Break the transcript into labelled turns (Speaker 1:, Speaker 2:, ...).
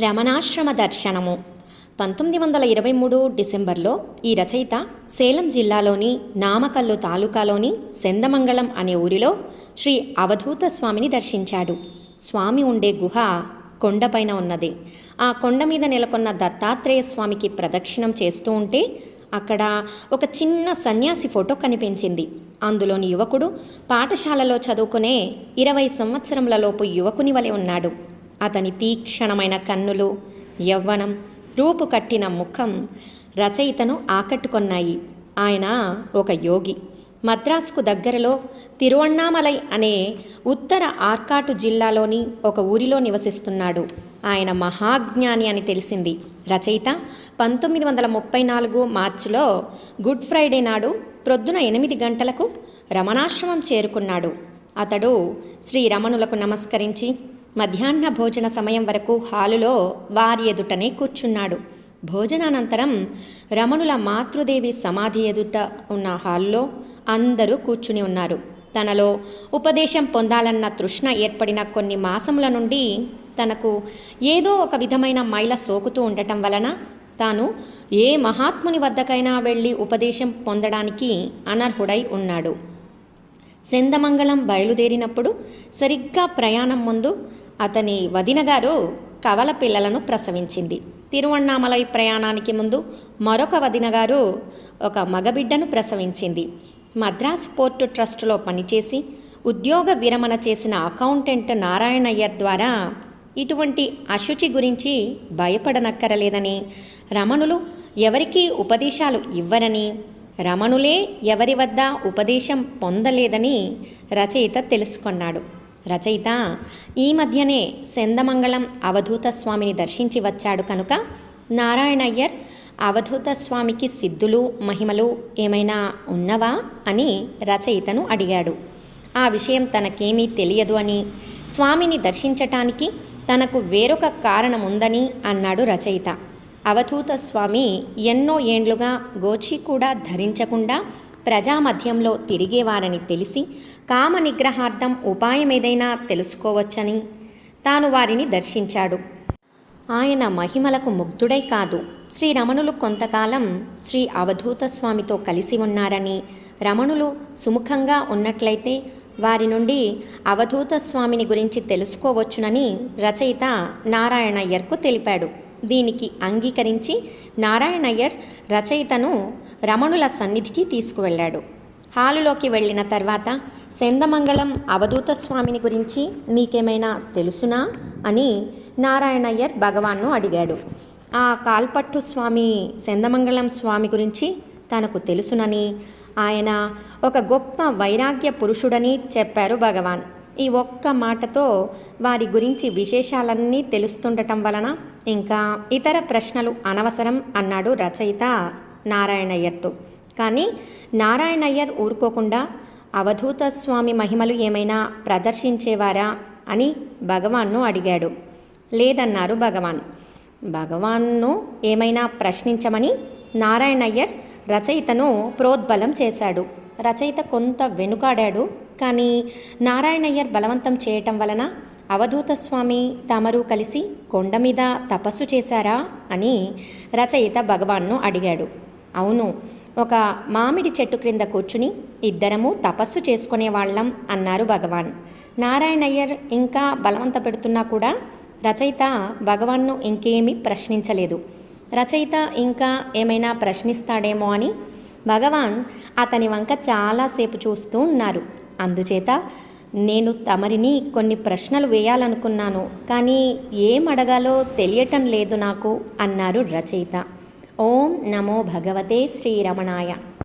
Speaker 1: రమణాశ్రమ దర్శనము. పంతొమ్మిది వందల ఇరవై మూడు డిసెంబర్లో ఈ రచయిత సేలం జిల్లాలోని నామకల్లు తాలూకాలోని సెందమంగళం అనే ఊరిలో శ్రీ అవధూత స్వామిని దర్శించాడు. స్వామి ఉండే గుహ కొండపైన ఉన్నది. ఆ కొండ మీద నెలకొన్న దత్తాత్రేయ స్వామికి ప్రదక్షిణం చేస్తూ ఉంటే అక్కడ ఒక చిన్న సన్యాసి ఫోటో కనిపించింది. అందులోని యువకుడు పాఠశాలలో చదువుకునే ఇరవై సంవత్సరములలోపు యువకుని వలె ఉన్నాడు. అతని తీక్షణమైన కన్నులు యవ్వనం రూపు కట్టిన ముఖం రచయితను ఆకట్టుకొన్నాయి. ఆయన ఒక యోగి. మద్రాసుకు దగ్గరలో తిరువణ్ణామలై అనే ఉత్తర ఆర్కాటు జిల్లాలోని ఒక ఊరిలో నివసిస్తున్నాడు. ఆయన మహాజ్ఞాని అని తెలిసింది. రచయిత పంతొమ్మిది వందల ముప్పై నాలుగు మార్చిలో గుడ్ ఫ్రైడే నాడు ప్రొద్దున ఎనిమిది గంటలకు రమణాశ్రమం చేరుకున్నాడు. అతడు శ్రీ రమణులకు నమస్కరించి మధ్యాహ్న భోజన సమయం వరకు హాలులో వారి ఎదుటనే కూర్చున్నాడు. భోజనానంతరం రమణుల మాతృదేవి సమాధి ఎదుట ఉన్న హాల్లో అందరూ కూర్చుని ఉన్నారు. తనలో ఉపదేశం పొందాలన్న తృష్ణ ఏర్పడిన కొన్ని మాసముల నుండి తనకు ఏదో ఒక విధమైన మైల సోకుతూ ఉండటం వలన తాను ఏ మహాత్ముని వద్దకైనా వెళ్ళి ఉపదేశం పొందడానికి అనర్హుడై ఉన్నాడు. సెందమంగళం బయలుదేరినప్పుడు సరిగ్గా ప్రయాణం ముందు అతని వదినగారు కవల పిల్లలను ప్రసవించింది. తిరువణ్ణామలై ప్రయాణానికి ముందు మరొక వదినగారు ఒక మగబిడ్డను ప్రసవించింది. మద్రాసు పోర్టు ట్రస్టులో పనిచేసి ఉద్యోగ విరమణ చేసిన అకౌంటెంట్ నారాయణయ్యర్ ద్వారా ఇటువంటి అశుచి గురించి భయపడనక్కరలేదని రమణులు ఎవరికీ ఉపదేశాలు ఇవ్వరని రమణులే ఎవరి వద్ద ఉపదేశం పొందలేదని రచయిత తెలుసుకున్నాడు. రచయిత ఈ మధ్యనే సెందమంగళం అవధూత స్వామిని దర్శించి వచ్చాడు కనుక నారాయణయ్యర్ అవధూత స్వామికి సిద్ధులు మహిమలు ఏమైనా ఉన్నవా అని రచయితను అడిగాడు. ఆ విషయం తనకేమీ తెలియదు అని స్వామిని దర్శించటానికి తనకు వేరొక కారణం ఉందని అన్నాడు రచయిత. అవధూత స్వామి ఎన్నో ఏండ్లుగా గోచి కూడా ధరించకుండా ప్రజామధ్యంలో తిరిగేవారని తెలిసి కామ నిగ్రహార్థం ఉపాయం ఏదైనా తెలుసుకోవచ్చని తాను వారిని దర్శించాడు. ఆయన మహిమలకు ముగ్ధుడై కాదు. శ్రీ రమణులు కొంతకాలం శ్రీ అవధూత స్వామితో కలిసి ఉన్నారని రమణులు సుముఖంగా ఉన్నట్లయితే వారి నుండి అవధూత స్వామిని గురించి తెలుసుకోవచ్చునని రచయిత నారాయణయ్యర్కు తెలిపాడు. దీనికి అంగీకరించి నారాయణయ్యర్ రచయితను రమణుల సన్నిధికి తీసుకువెళ్ళాడు. హాలులోకి వెళ్ళిన తర్వాత సెందమంగళం అవధూత స్వామిని గురించి మీకేమైనా తెలుసునా? అని నారాయణయ్యర్ భగవాన్ను అడిగాడు. ఆ కాల్పట్టు స్వామి సెందమంగళం స్వామి గురించి తనకు తెలుసునని ఆయన ఒక గొప్ప వైరాగ్య పురుషుడని చెప్పారు భగవాన్. ఈ ఒక్క మాటతో వారి గురించి విశేషాలన్నీ తెలుస్తుండటం వలన ఇంకా ఇతర ప్రశ్నలు అనవసరం అన్నాడు రచయిత నారాయణయ్యర్తో. కానీ నారాయణయ్యర్ ఊరుకోకుండా అవధూత స్వామి మహిమలు ఏమైనా ప్రదర్శించేవారా అని భగవాన్ను అడిగాడు. లేదన్నారు భగవాన్. భగవాన్ను ఏమైనా ప్రశ్నించమని నారాయణయ్యర్ రచయితను ప్రోద్బలం చేశాడు. రచయిత కొంత వెనుకాడాడు కానీ నారాయణయ్యర్ బలవంతం చేయటం వలన అవధూత స్వామి తమరు కలిసి కొండ మీద తపస్సు చేశారా అని రచయిత భగవాన్ను అడిగాడు. అవును ఒక మామిడి చెట్టు క్రింద కూర్చుని ఇద్దరము తపస్సు చేసుకునేవాళ్ళం అన్నారు భగవాన్. నారాయణయ్యర్ ఇంకా బలవంత పెడుతున్నా కూడా రచయిత భగవాన్ను ఇంకేమీ ప్రశ్నించలేదు. రచయిత ఇంకా ఏమైనా ప్రశ్నిస్తాడేమో అని భగవాన్ అతని వంక చాలాసేపు చూస్తూ ఉన్నారు. అందుచేత నేను తమరిని కొన్ని ప్రశ్నలు వేయాలనుకున్నాను కానీ ఏం అడగాలో తెలియటం లేదు నాకు అన్నారు రచయిత. ॐ नमो भगवते श्रीरमणाय